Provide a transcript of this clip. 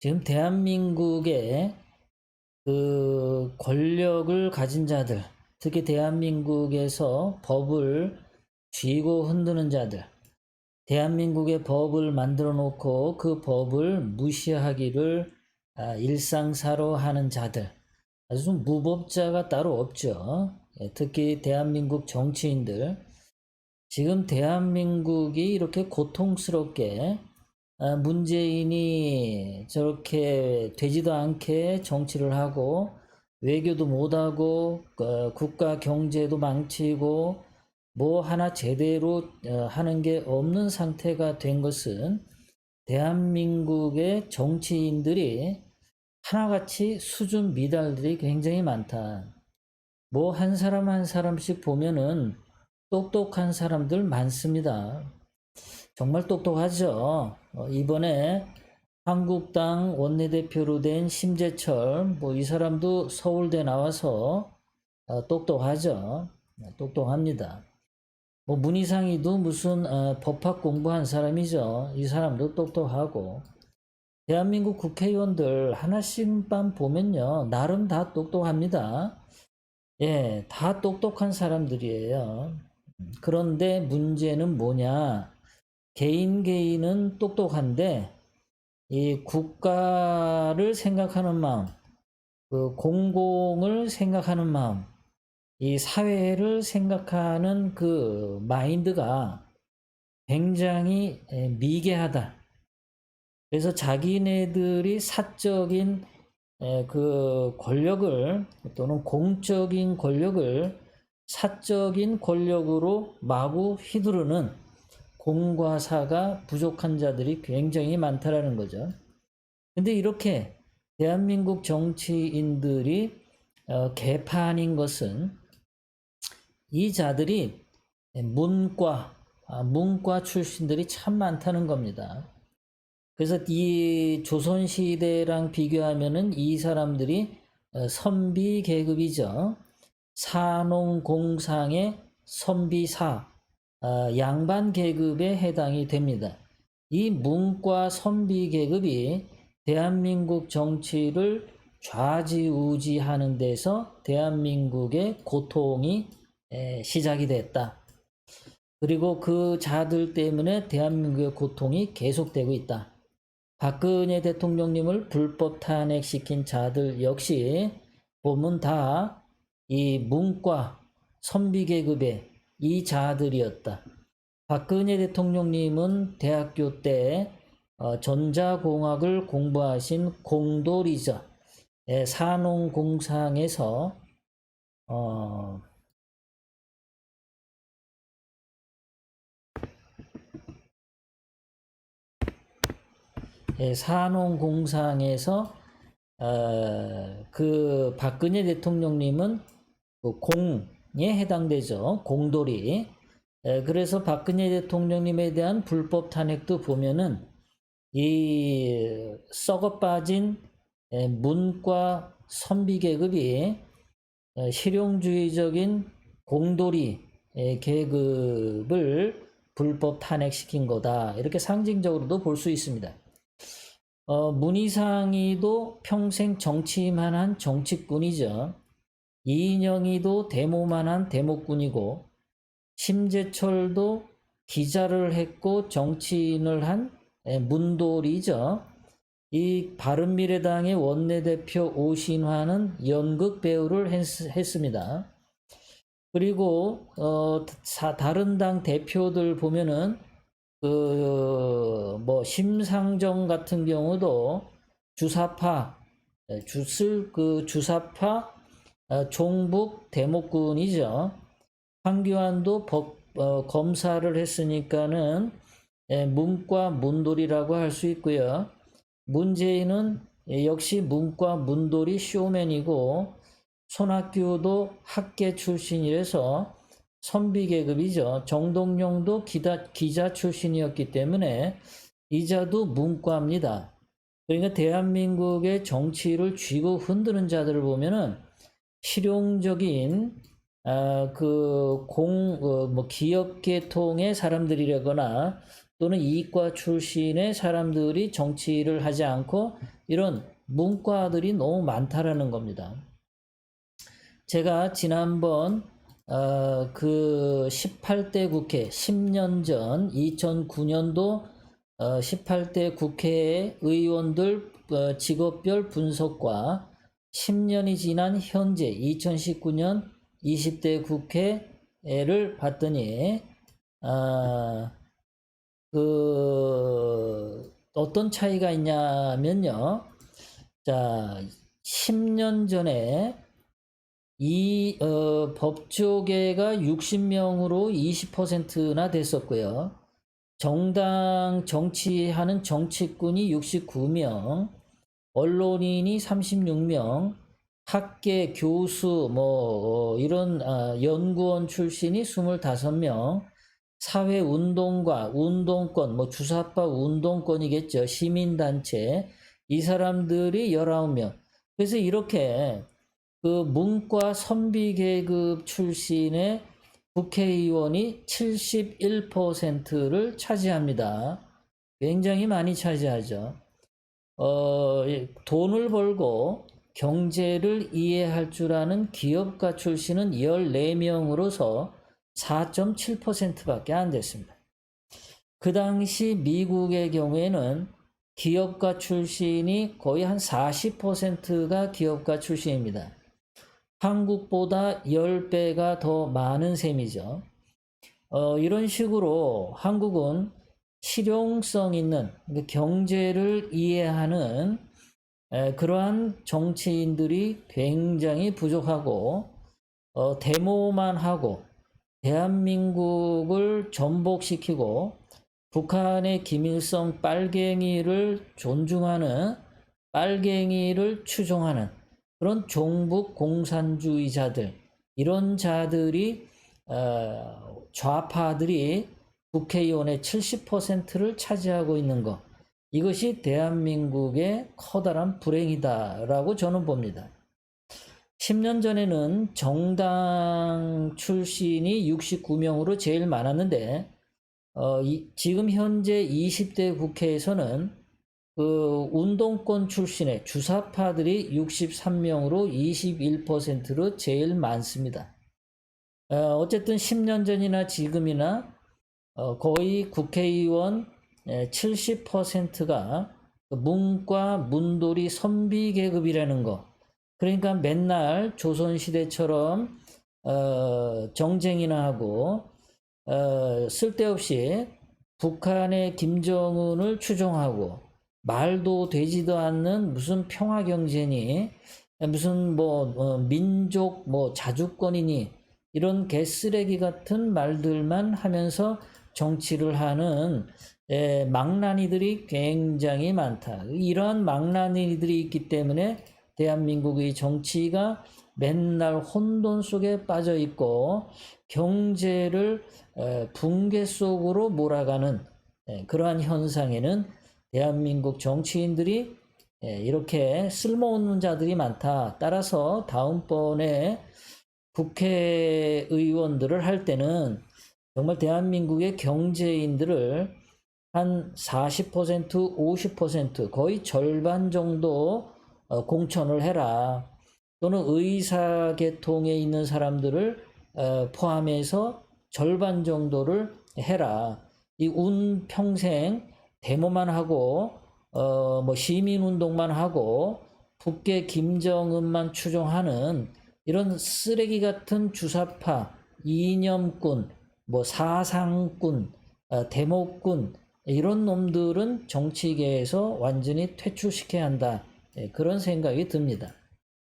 지금 대한민국의 그 권력을 가진 자들, 특히 대한민국에서 법을 쥐고 흔드는 자들, 대한민국의 법을 만들어 놓고 그 법을 무시하기를 아, 일상사로 하는 자들, 아주 좀 무법자가 따로 없죠. 예, 특히 대한민국 정치인들, 지금 대한민국이 이렇게 고통스럽게 아, 문재인이 저렇게 되지도 않게 정치를 하고 외교도 못하고 어, 국가 경제도 망치고 뭐 하나 제대로 어, 하는 게 없는 상태가 된 것은 대한민국의 정치인들이 하나같이 수준 미달들이 굉장히 많다. 뭐 한 사람 한 사람씩 보면은 똑똑한 사람들 많습니다. 정말 똑똑하죠. 어, 이번에 한국당 원내대표로 된 심재철, 뭐 이 사람도 서울대 나와서 어, 똑똑하죠. 네, 똑똑합니다. 뭐 문희상이도 무슨 어, 법학 공부한 사람이죠. 이 사람도 똑똑하고. 대한민국 국회의원들 하나씩만 보면요. 나름 다 똑똑합니다. 예, 다 똑똑한 사람들이에요. 그런데 문제는 뭐냐? 개인 개인은 똑똑한데 이 국가를 생각하는 마음, 그 공공을 생각하는 마음, 이 사회를 생각하는 그 마인드가 굉장히 에, 미개하다. 그래서 자기네들이 사적인 에, 그 권력을 또는 공적인 권력을 사적인 권력으로 마구 휘두르는 공과 사가 부족한 자들이 굉장히 많다라는 거죠. 근데 이렇게 대한민국 정치인들이 어, 개판인 것은 이 자들이 문과, 아, 문과 출신들이 참 많다는 겁니다. 그래서 이 조선시대랑 비교하면은 이 사람들이 어, 선비 계급이죠. 산농공상의 선비사, 어, 양반 계급에 해당이 됩니다. 이 문과 선비 계급이 대한민국 정치를 좌지우지하는 데서 대한민국의 고통이 에, 시작이 됐다. 그리고 그 자들 때문에 대한민국의 고통이 계속되고 있다. 박근혜 대통령님을 불법 탄핵시킨 자들 역시 보면 다 이 문과 선비 계급의 이 자들이었다. 박근혜 대통령님은 대학교 때 어, 전자공학을 공부하신 공돌이자 예, 산농공상에서 어, 예, 산농공상에서 어, 그 박근혜 대통령님은 그 공에 해당되죠. 공돌이. 에, 그래서 박근혜 대통령님에 대한 불법 탄핵도 보면은 이 썩어 빠진 에, 문과 선비 계급이 에, 실용주의적인 공돌이 에, 계급을 불법 탄핵시킨 거다. 이렇게 상징적으로도 볼 수 있습니다. 어, 문희상이도 평생 정치만 한 정치꾼이죠. 이인영이도 데모만한 데모꾼이고 심재철도 기자를 했고 정치인을 한 에, 문돌이죠. 이 바른미래당의 원내대표 오신화는 연극 배우를 했, 습니다 그리고 어, 사, 다른 당 대표들 보면은 그 뭐 심상정 같은 경우도 주사파 주슬 그 주사파 어, 종북 대목군이죠. 황교안도 법 어, 검사를 했으니까는 예, 문과 문돌이라고 할 수 있고요. 문재인은 예, 역시 문과 문돌이 쇼맨이고 손학규도 학계 출신이라서 선비 계급이죠. 정동영도 기다, 기자 출신이었기 때문에 이자도 문과입니다. 그러니까 대한민국의 정치를 쥐고 흔드는 자들을 보면은 실용적인 아, 그공 어, 뭐 기업 계통의 사람들이라거나 또는 이과 출신의 사람들이 정치를 하지 않고 이런 문과들이 너무 많다라는 겁니다. 제가 지난번 어, 그 18대 국회 10년 전 2009년도 어, 18대 국회 의원들 어, 직업별 분석과 10년이 지난 현재 2019년 20대 국회를 봤더니 아, 그 어떤 차이가 있냐면요. 자, 10년 전에 이 어, 법조계가 60명으로 20%나 됐었고요. 정당 정치하는 정치꾼이 69명, 언론인이 36명, 학계 교수 뭐 어, 이런 아, 연구원 출신이 25명, 사회 운동가, 운동권, 뭐 주사파 운동권이겠죠. 시민 단체 이 사람들이 19명. 그래서 이렇게 그 문과 선비 계급 출신의 국회의원이 71%를 차지합니다. 굉장히 많이 차지하죠. 어, 돈을 벌고 경제를 이해할 줄 아는 기업가 출신은 14명으로서 4.7%밖에 안 됐습니다. 그 당시 미국의 경우에는 기업가 출신이 거의 한 40%가 기업가 출신입니다. 한국보다 10배가 더 많은 셈이죠. 어, 이런 식으로 한국은 실용성 있는 경제를 이해하는 에, 그러한 정치인들이 굉장히 부족하고 어, 데모만 하고 대한민국을 전복시키고 북한의 김일성 빨갱이를 존중하는 빨갱이를 추종하는 그런 종북 공산주의자들 이런 자들이 어, 좌파들이 국회의원의 70%를 차지하고 있는 것 이것이 대한민국의 커다란 불행이다라고 저는 봅니다. 10년 전에는 정당 출신이 69명으로 제일 많았는데 어, 이, 지금 현재 20대 국회에서는 그 운동권 출신의 주사파들이 63명으로 21%로 제일 많습니다. 어, 어쨌든 10년 전이나 지금이나 어, 거의 국회의원 70%가 문과 문돌이 선비 계급이라는 거. 그러니까 맨날 조선시대처럼 어, 정쟁이나 하고 어, 쓸데없이 북한의 김정은을 추종하고 말도 되지도 않는 무슨 평화 경제니 무슨 뭐 어, 민족 뭐 자주권이니 이런 개쓰레기 같은 말들만 하면서 정치를 하는 에, 망나니들이 굉장히 많다. 이러한 망나니들이 있기 때문에 대한민국의 정치가 맨날 혼돈 속에 빠져 있고 경제를 붕괴 속으로 몰아가는 그러한 현상에는 대한민국 정치인들이 이렇게 쓸모없는 자들이 많다. 따라서 다음번에 국회의원들을 할 때는 정말 대한민국의 경제인들을 한 40%, 50% 거의 절반 정도 어, 공천을 해라. 또는 의사 계통에 있는 사람들을 어, 포함해서 절반 정도를 해라. 이 운 평생 데모만 하고 어 뭐 시민 운동만 하고 북계 김정은만 추종하는 이런 쓰레기 같은 주사파 이념꾼 뭐 사상꾼 어, 데모꾼 이런 놈들은 정치계에서 완전히 퇴출시켜야 한다 예, 그런 생각이 듭니다.